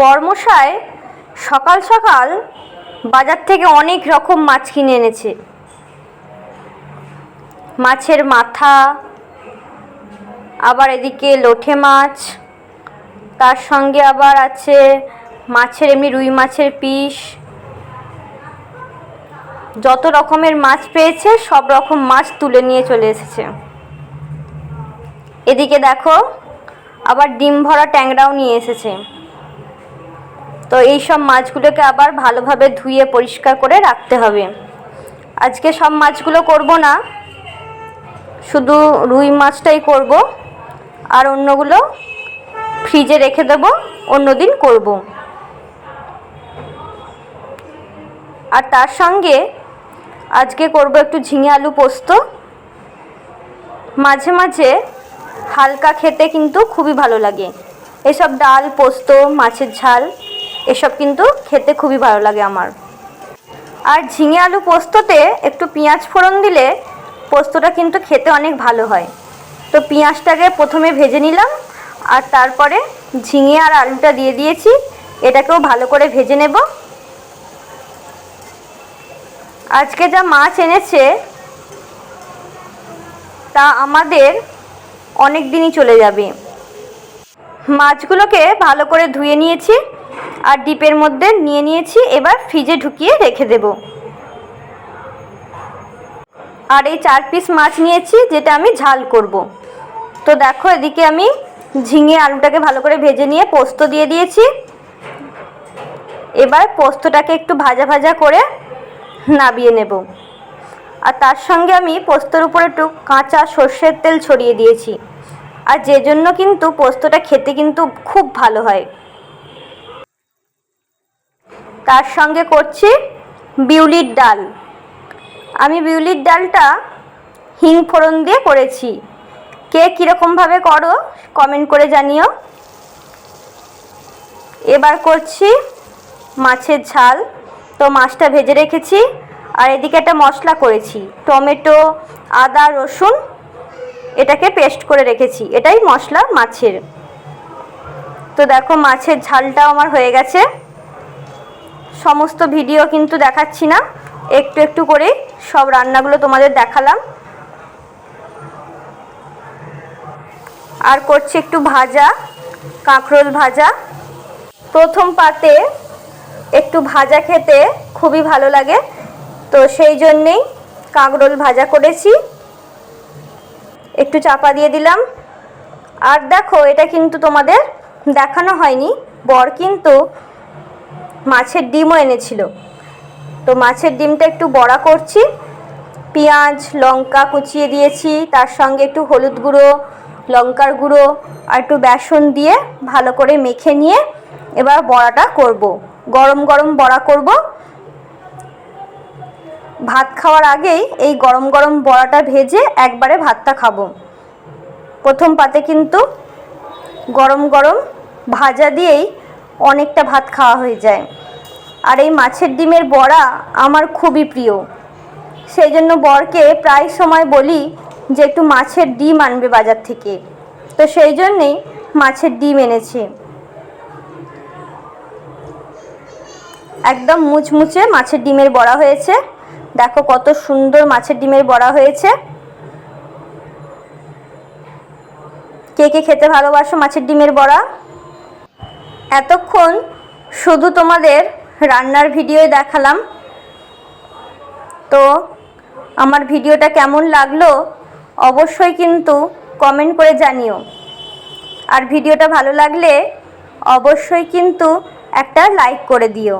বর্মশাই সকাল সকাল বাজার থেকে অনেক রকম মাছ কিনে এনেছে। মাছের মাথা, আবার এদিকে লোঠে মাছ, তার সঙ্গে আবার আছে মাছের এমনি রুই মাছের পিস। যত রকমের মাছ পেয়েছে, সব রকম মাছ তুলে নিয়ে চলে এসেছে। এদিকে দেখো, আবার ডিম ভরা ট্যাংরাও নিয়ে এসেছে। তো এই সব মাছগুলোকে আবার ভালোভাবে ধুয়ে পরিষ্কার করে রাখতে হবে। আজকে সব মাছগুলো করব না, শুধু রুই মাছটাই করব, আর অন্যগুলো ফ্রিজে রেখে দেব, অন্যদিন করব। আর তার সঙ্গে আজকে করব একটু ঝিঙে আলু পোস্ত। মাঝে মাঝে হালকা খেতে কিন্তু খুবই ভালো লাগে। এসব ডাল, পোস্ত, মাছের ঝাল এসব কিন্তু খেতে খুবই ভালো লাগে আমার। আর ঝিঙে আলু পোস্ততে একটু পেঁয়াজ ফোড়ন দিলে পোস্তটা কিন্তু খেতে অনেক ভালো হয়। তো পেঁয়াজটাকে প্রথমে ভেজে নিলাম আর তারপরে ঝিঙে আর আলুটা দিয়ে দিয়েছি, এটাকেও ভালো করে ভেজে নেব। আজকে যা মাছ এনেছে তা আমাদের অনেক দিনই চলে যাবে। মাছগুলোকে ভালো করে ধুয়ে নিয়েছি আর ডিপের মধ্যে নিয়ে নিয়েছি, এবার ফ্রিজে ঢুকিয়ে রেখে দেব। আর এই চার পিস মাছ নিয়েছি, যেটা আমি ঝাল করব। তো দেখো, এদিকে আমি ঝিঙে আলুটাকে ভালো করে ভেজে নিয়ে পোস্ত দিয়ে দিয়েছি। এবার পোস্তটাকে একটু ভাজা ভাজা করে নাবিয়ে নেব। আর তার সঙ্গে আমি পোস্তর উপরে একটু কাঁচা সর্ষের তেল ছড়িয়ে দিয়েছি। আর যে জন্য কিন্তু পোস্তটা খেতে কিন্তু খুব ভালো হয়। তার সঙ্গে করছি বিউলির ডাল। আমি বিউলির ডালটা হিং ফোড়ন দিয়ে করেছি। কে কীরকমভাবে করো কমেন্ট করে জানিও। এবার করছি মাছের ঝাল। তো মাছটা ভেজে রেখেছি, আর এদিকে একটা মশলা করেছি। টমেটো, আদা, রসুন, এটাকে পেস্ট করে রেখেছি। এটাই মশলা মাছের। তো দেখো মাছের ঝালটাও আমার হয়ে গেছে। সমস্ত ভিডিও কিন্তু দেখাচ্ছি না। একটু একটু করে সব রান্নাগুলো তোমাদের দেখালাম। আর করছি একটু ভাজা, কাঁকরোল ভাজা। প্রথম পাতে একটু ভাজা খেতে খুবই ভালো লাগে। তো সেই জন্যেই কাঁকরোল ভাজা করেছি। একটু চাপা দিয়ে দিলাম। আর দেখো, এটা কিন্তু তোমাদের দেখানো হয়নি। বর কিন্তু মাছের ডিমও এনেছিল। তো মাছের ডিমটা একটু বড়া করছি। পেঁয়াজ, লঙ্কা কুচিয়ে দিয়েছি। তার সঙ্গে একটু হলুদ গুঁড়ো, লঙ্কার গুঁড়ো আর একটু বেসন দিয়ে ভালো করে মেখে নিয়ে এবার বড়াটা করব। গরম গরম বড়া করব। ভাত খাওয়ার আগেই এই গরম গরম বড়াটা ভেজে একবারে ভাতটা খাব। প্রথম পাতে কিন্তু গরম গরম ভাজা দিয়েই অনেকটা ভাত খাওয়া হয়ে যায়। আর এই মাছের ডিমের বড়া আমার খুবই প্রিয়। সেই জন্য বরকে প্রায় সময় বলি যে, একটু মাছের ডিম আনবে বাজার থেকে। তো সেই জন্যেই মাছের ডিম এনেছে। একদম মুচমুচে মাছের ডিমের বড়া হয়েছে। দেখো কত সুন্দর মাছের ডিমের বড়া হয়েছে। কে কে খেতে ভালোবাসো মাছের ডিমের বড়া? এতক্ষণ শুধু তোমাদের রান্নার ভিডিওই দেখালাম। তো আমার ভিডিওটা কেমন লাগল অবশ্যই কিন্তু কমেন্ট করে জানিও। আর ভিডিওটা ভালো লাগলে অবশ্যই কিন্তু একটা লাইক করে দিও।